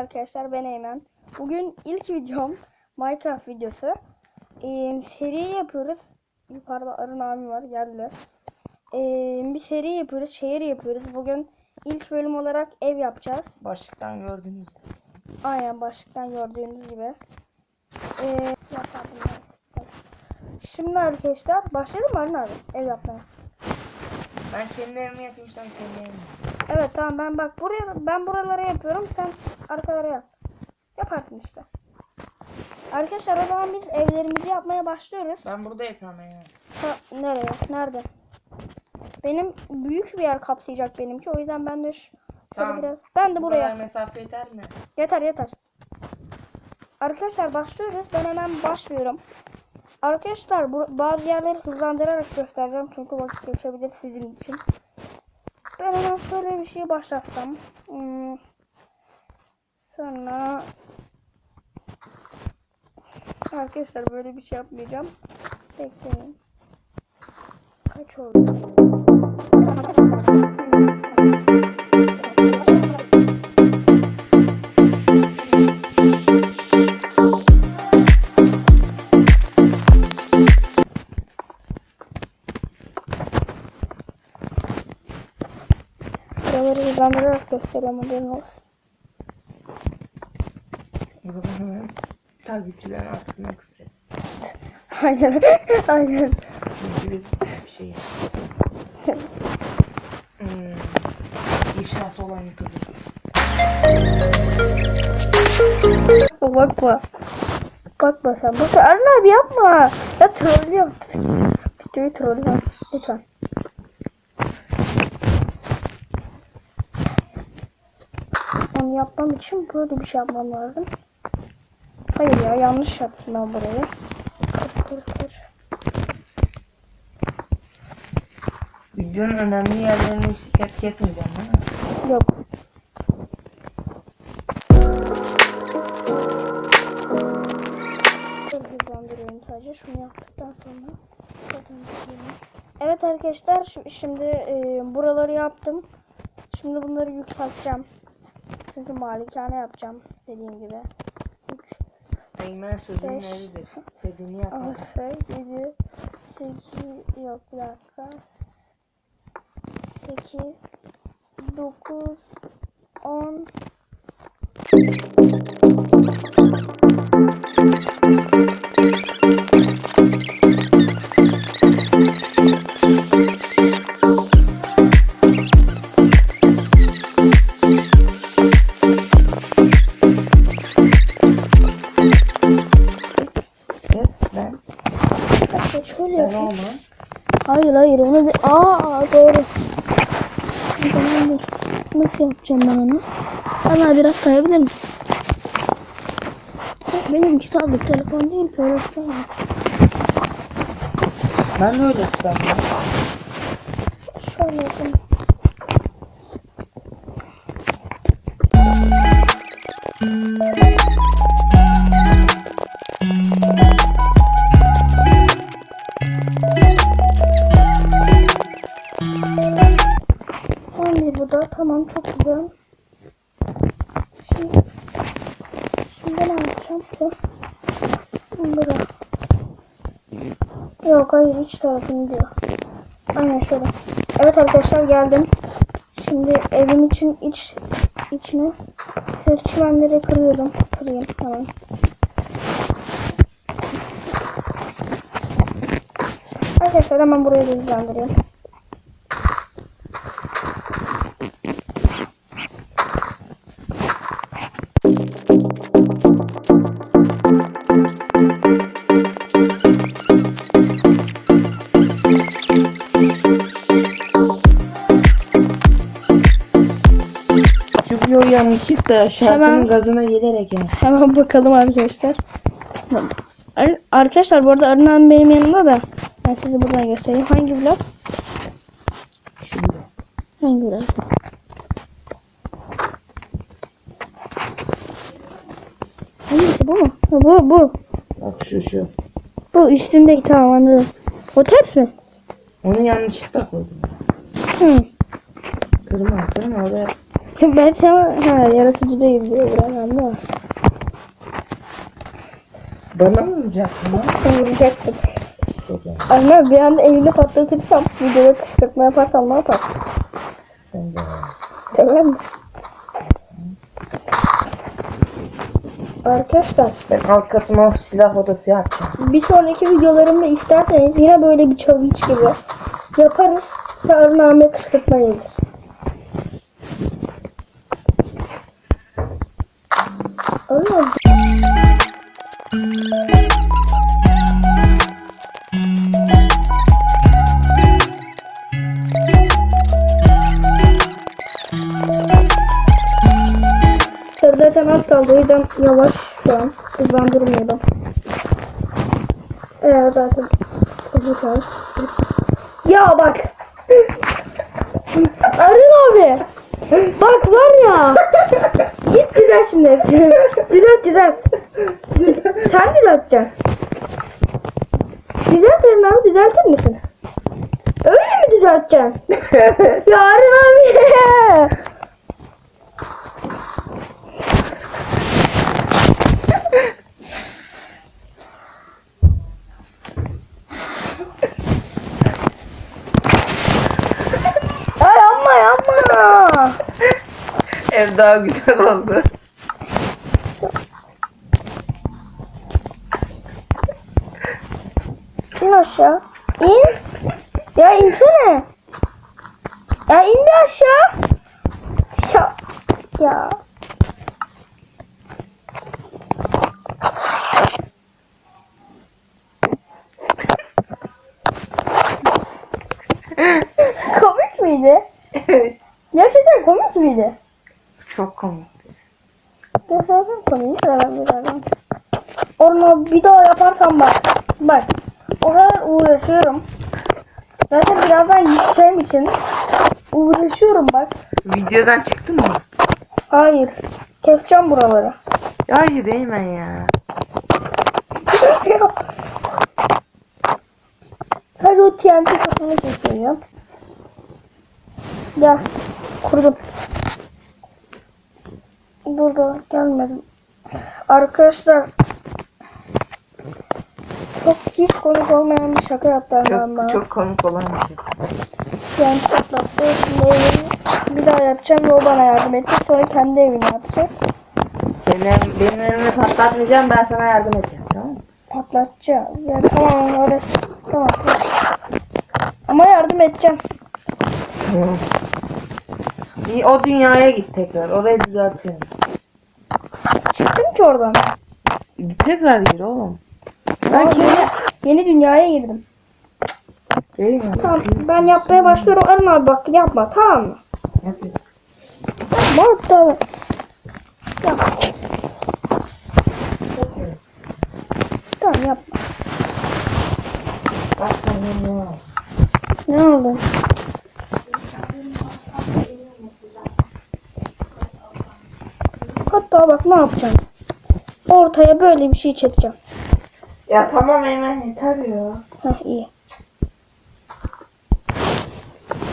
arkadaşlar ben Eymen. Bugün ilk videom Minecraft videosu. Ee, seri yapıyoruz. Yukarıda Arın abi var geldi. Ee, bir seri yapıyoruz. Şehir yapıyoruz. Bugün ilk bölüm olarak ev yapacağız. Başlıktan gördüğünüz. Aynen başlıktan gördüğünüz gibi. Ee. Şimdi arkadaşlar başlayalım mı Arın abi ev yapmaya? Ben kendi evimi yapayım sen kendi evini. Evet tamam ben bak buraya ben buralara yapıyorum sen arkalara yap. Yaparsın işte. Arkadaşlar o zaman biz evlerimizi yapmaya başlıyoruz. Ben burada yapıyorum yani. Ha, nereye? Nerede? Benim büyük bir yer kapsayacak benimki. O yüzden ben de şu Tamam. biraz ben de Bu kadar buraya. mesafe yeter mi? Yeter yeter. Arkadaşlar başlıyoruz. Ben hemen başlıyorum. Arkadaşlar bu, bazı yerleri hızlandırarak göstereceğim. Çünkü vakit geçebilir sizin için. Ben hemen şöyle bir şey başlatsam. Hmm. Sonra Arkadaşlar böyle bir şey yapmayacağım. Bekleyin. Kaç oldu? Göstereyim haberin olsun. O zaman hemen takipçilerin arkasına küfür et. Aynen. Aynen. Çünkü biz bir şey hmm. İfşası olan YouTuber. Bakma. Bakma sen. Bakma. Arın abi yapma. Ya trollüyorum. Videoyu trollüyorum. Lütfen. Onu yapmam için böyle bir şey yapmam lazım. Hayır ya yanlış yaptım ben burayı. Kır kır kır. Videonun önemli yerlerini hep kesmeyeceğim değil mi? Yok. Hızlandırıyorum sadece. Şunu yaptıktan sonra. Evet arkadaşlar şi- şimdi e, buraları yaptım. Şimdi bunları yükselteceğim. Çünkü malikane yapacağım dediğim gibi. 3, Eymen eridir. Dediğini yapma. 6, 7, 8, yok bir dakika. 8, 9, 10, Evet Hayır hayır onu de... Aa doğru. Tamamdır. Nasıl yapacağım ben onu? Bana biraz kayabilir misin? Benimki tablet telefon değil ki tutamam. Ben de öyle ya. Şöyle yapayım. Tamam çok güzel. Şimdi, şimdi ne yapacağım ki? Bırak. Yok hayır iç tarafını diyor. Aynen şöyle. Evet arkadaşlar geldim. Şimdi evim için iç içine çimenleri kırıyorum. Kırayım tamam. Arkadaşlar hemen buraya da yanlışlıkla şarkının Hemen- gazına gelerek yani. Hemen bakalım arkadaşlar. Ar- Arkadaşlar bu arada Arınan benim yanımda da ben size buradan göstereyim. Hangi vlog? Şurada. Hangi vlog? Hangisi bu mu? Ha, bu bu. Bak şu şu. Bu üstündeki tamam anladım. O ters mi? Onu yanlışlıkla koydum. Hı. Kırma kırma oraya. ben sana ha, yaratıcıdayım diyor Burak anladın Bana mı vuracaksın lan? Sen vuracaktın. Şaka. Anne bir anda evini patlatırsam videoda kışkırtma yaparsam ne yapar? Ben de. Tamam mı? Arkadaşlar Ben alt katıma silah odası yapacağım. bir sonraki videolarımda isterseniz yine böyle bir challenge gibi yaparız. Sarı name kışkırtma gelir. Yavaş şu an. Hızlandırmıyorum. Eğer zaten hızlı. Ya bak. Arın abi. Bak var ya. Git güzel şimdi. Düzelt düzelt. Sen düzelteceksin. Düzelt Arın abi düzeltir misin? Öyle mi düzelteceksin? ya Arın abi. Ay yapma yapma. Ev daha güzel oldu. İn aşağı. İn. Ya insene. Ya in de aşağı. Ya. Ya. komik miydi? Evet. Gerçekten komik miydi? Çok komik. Gösterdim konuyu ben birazdan. Onu bir daha yaparsam bak. Bak. O kadar uğraşıyorum. Zaten birazdan gideceğim için uğraşıyorum bak. Videodan çıktın mı? Hayır. Keseceğim buraları. Hayır Eymen ya. Hadi o TNT kısmını keseceğim. Gel. Kurdum. Burada gelmedim. Arkadaşlar çok hiç komik olmayan bir şaka yaptı Çok, bana. çok komik olan bir şey. Yani patlattı. Şimdi evini bir daha yapacağım ve o bana yardım etti. Sonra kendi evini yapacak. Benim, benim evimi patlatmayacağım ben sana yardım edeceğim tamam mı? Patlatacağım. Ya tamam öyle. Tamam. tamam. Ama yardım edeceğim. O dünyaya git tekrar. Orayı düzeltiyorum. Çıktım ki oradan. Tekrar gir oğlum. Ben yeni, yeni dünyaya girdim. Değil mi? Tamam ben yapmaya başlıyorum. Arın abi bak yapma tamam mı? Yapıyorsun. Yapma hatta. Yapma. Tamam yapma. Bak sen ne var? Ne oldu? Hatta bak ne yapacağım. Ortaya böyle bir şey çekeceğim. Ya tamam Eymen yeter ya. Heh iyi.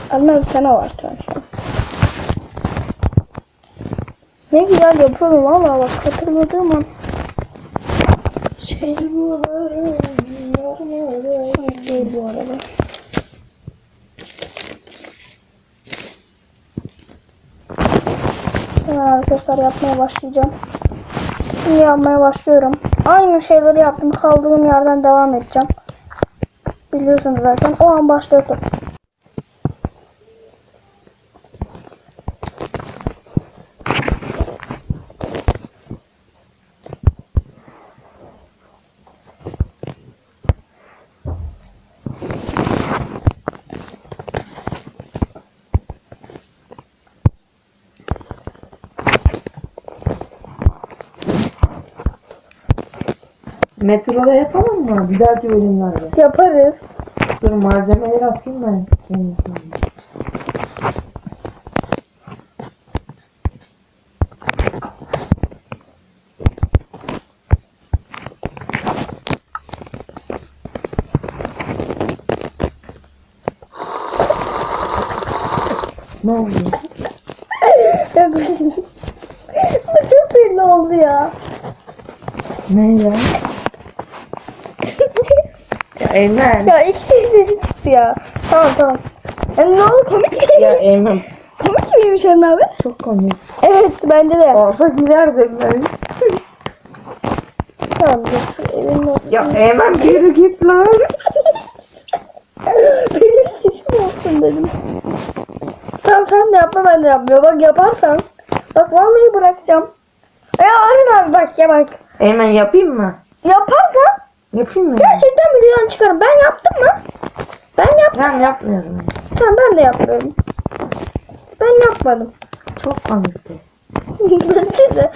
Annem sana var şu an. Ne güzel yapıyorum valla bak hatırladığım an. Şey bu Değil bu arada. Hemen arkadaşlar yapmaya başlayacağım. Şimdi yapmaya başlıyorum. Aynı şeyleri yaptım. Kaldığım yerden devam edeceğim. Biliyorsunuz zaten. O an başladım. Metroda yapalım mı? Bir dahaki bölümlerde. Yaparız. Dur malzemeleri atayım ben. kendisine. Ne oldu? Yok bir ya. Ne ya? Ya Eymen. Ya ikisi sesi çıktı ya. Tamam tamam. Yani ne oldu komik Ya miymiş? Eymen. komik miymiş Eren abi? Çok komik. Evet bence de. Olsa gülerdim ben. Tamam dur Ya Eymen yürü git lan. Benim sesim olsun dedim. Tamam sen de yapma ben de yapmıyorum. Bak yaparsan. Bak vallahi bırakacağım. Ya Arın abi bak ya bak. Eymen yapayım mı? Yaparsan Yapayım mı? gerçekten videodan çıkarım. Ben yaptım mı? Ben yaptım. Ben yapmıyorum. Tamam ben de yapmıyorum. Ben yapmadım. Çok komikti. Bence de.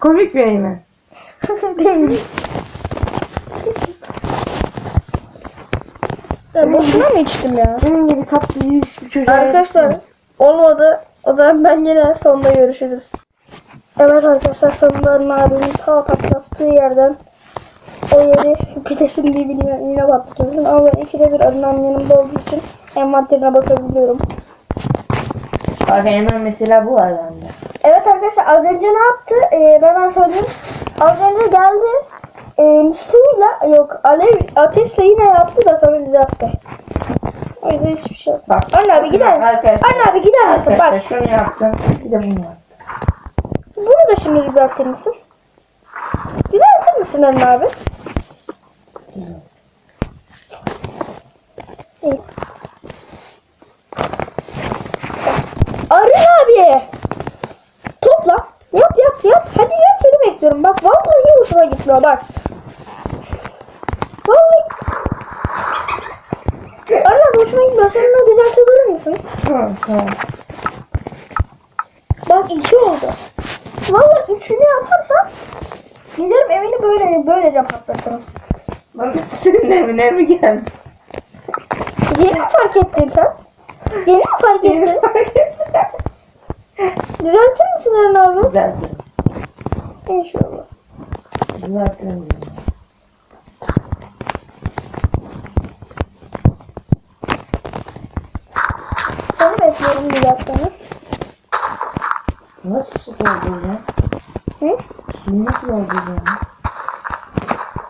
Komik bir Eymen. Değil. Ya boşuna mı içtim ya? Benim gibi tatlı bir çocuğa Arkadaşlar olmadı. O zaman ben yine sonunda görüşürüz. Evet arkadaşlar sonunda Arın abinin ta patlattığı yerden o yeri pidesin dibine yine batırıyorsun. Ama ben ikide bir abinin yanımda olduğu için envanterine bakabiliyorum. Bak Eymen mesela bu var bende. Evet arkadaşlar az önce ne yaptı? Ee, ben söyleyeyim. Az önce geldi. Ee, suyla yok alev ateşle yine yaptı da sonra bize attı. O yüzden hiçbir şey yok. Bak. Anne abi gider? Arkadaşlar. Anne abi gider misin? Arkadaşlar Bak şunu yaptım. Bir de bunu yaptım. Bunu da şimdi düzeltir misin? Düzeltir misin Anne abi? Arın abi. Topla. Yap yap yap. Hadi yap seni bekliyorum. Bak vallahi hoşuma gitmiyor bak. Vallahi. Arın abi hoşuma gitmiyor. Sen bunu düzeltebilir misin? Tamam tamam. Bak iki oldu. Vallahi üçünü yaparsan giderim evini böyle böylece patlatırım. Senin evine mi geldi? Yeni mi fark ettin sen? Yeni mi fark ettin? Düzeltir misin Eren abi? Düzeltirim. İnşallah. Düzeltirim. Seni bekliyorum düzeltmeni. Nasıl su dolduracağım? Suyu nasıl dolduracağım?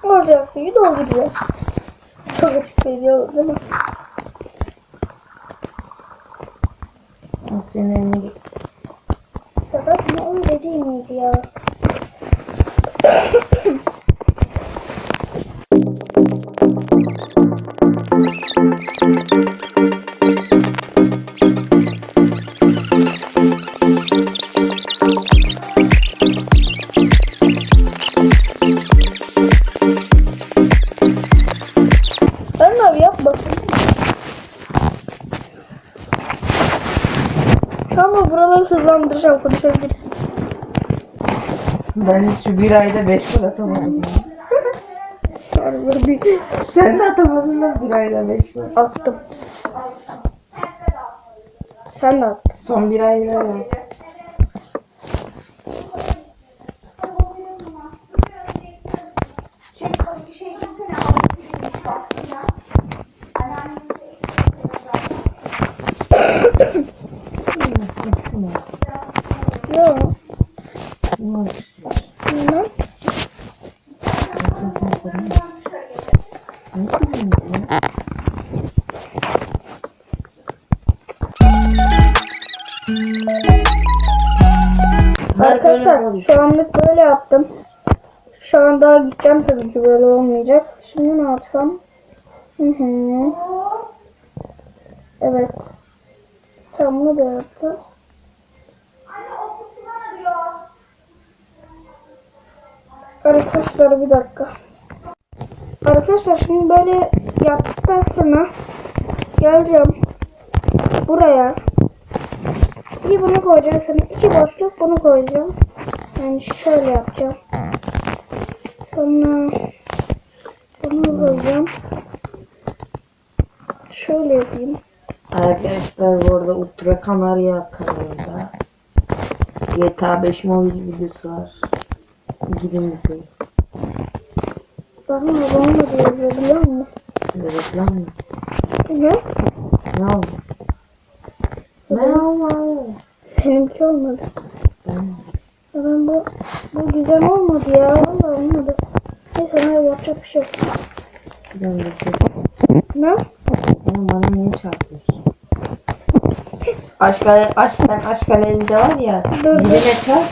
Orada suyu dolduracağız. Çok açık veriyor değil mi? Senin evine git. Fakat ne öyle değil miydi ya? Eren Ben şu bir ayda beş gol atamadım. Harbi bir Sen de atamadın lan bir ayda beş gol. attım. Sen de attın. Son bir ayda Şu anlık böyle yaptım. Şu an daha gideceğim tabii ki böyle olmayacak. Şimdi ne yapsam? Evet. Tamam bunu da yaptım. Arkadaşlar bir dakika. Arkadaşlar şimdi böyle yaptıktan sonra geleceğim buraya. Bir bunu koyacağım. Sonra iki boşluk bunu koyacağım. Yani şöyle yapacağım. Sonra bunu koyacağım. Şöyle yapayım. Arkadaşlar bu arada Ultra Kanarya kanalında GTA 5 mobil videosu var. Gidin izleyin. Bakın babamla da yazıyor biliyor musun? Reklam mı? Oldu? Ne oldu? Benimki olmadı. Ya ben bu, bu güzel olmadı ya. Vallahi olmadı. Neyse ne yapacak bir şey yok. Ben de. Ne? Oğlum bana niye çarpıyorsun? Aşk, aşktan aşk alevinde var ya. Dur, dur. Birine çarp.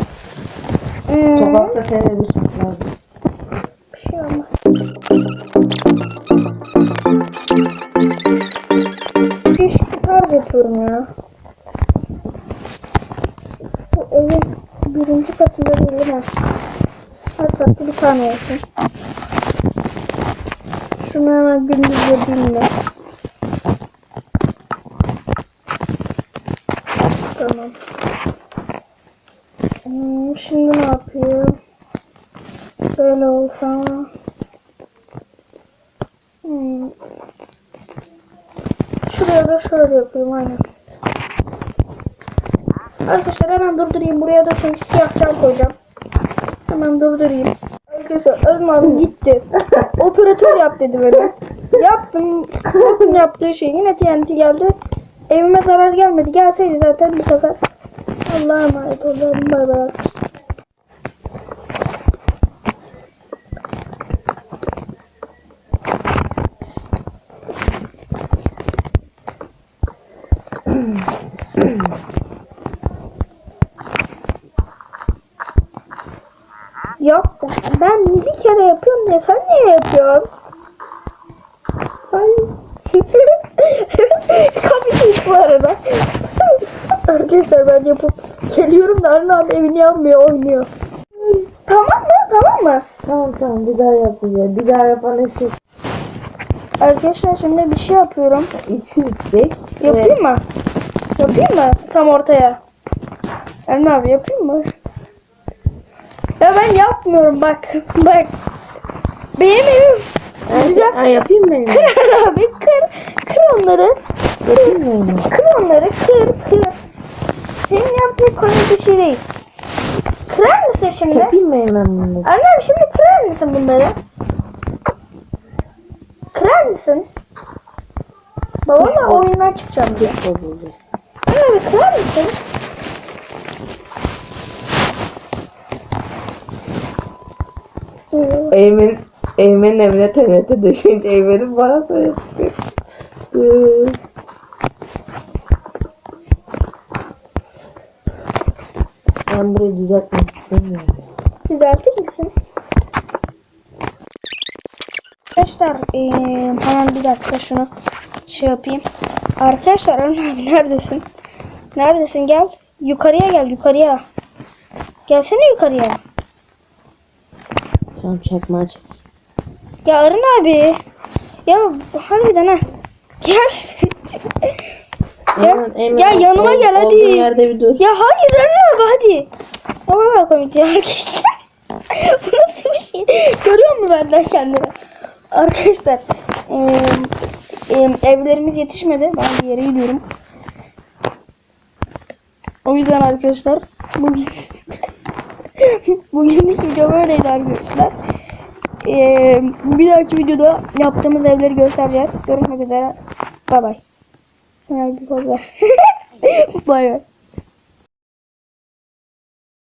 Ee, Sokakta lazım. bir şöyle yapayım aynen. Arkadaşlar hemen durdurayım. Buraya da çünkü siyah cam koyacağım. Hemen durdurayım. Arkadaşlar Özüm abi gitti. Operatör yap dedi böyle. Yaptım. Yaptım yaptığı şey. Yine TNT geldi. Evime zarar gelmedi. Gelseydi zaten bu sefer. Allah'a emanet olun. Bay bay. Yok ben bir kere yapıyorum ya sen niye yapıyorsun? Ay. Komik bu arada. Arkadaşlar ben yapıp geliyorum da Arna abi evini yapmıyor oynuyor. Tamam mı? Tamam mı? Tamam tamam bir daha yapacağız. Bir daha yapan eşit. Arkadaşlar şimdi bir şey yapıyorum. İkisi bitecek. Yapayım mı? Yapayım mı? Tam ortaya. Erna abi yapayım mı? Ya ben yapmıyorum bak. Bak. Benim evim. Evet. Ha, yapayım mı? Kır abi kır. Kır onları. Yapayım mı? Kır onları kır kır. Senin yaptığın konu bir şey değil. Kırar mısın şimdi? Yapayım mı hemen bunu? Anne abi şimdi kırar mısın bunları? Kırar mısın? Babamla oyundan çıkacağım diye. Kırar mısın? Eymen, Eymen'in evine TRT düşünce Eymen'in bana söyledi. Ee, Ben burayı düzeltmek istemiyorum. Düzeltir misin? Arkadaşlar eee, hemen bir dakika şunu şey yapayım. Arkadaşlar abi neredesin? Neredesin gel. Yukarıya gel yukarıya. Gelsene yukarıya. Tamam çakmağı çek. Ya Arın abi. Ya harbiden ha. Gel. Eymen, Eymen, gel yanıma ol- gel hadi. Yerde bir dur. Ya hayır Arın abi hadi. Ama ne komik ya arkadaşlar. Bu nasıl bir şey? Görüyor musun benden kendini? Arkadaşlar eee, eee, evlerimiz yetişmedi. Ben bir yere gidiyorum. O yüzden arkadaşlar bugün bugünlük video böyleydi arkadaşlar. Eee, bir dahaki videoda yaptığımız evleri göstereceğiz. Görüşmek üzere. Bay bay. Poz ver. Bay bay.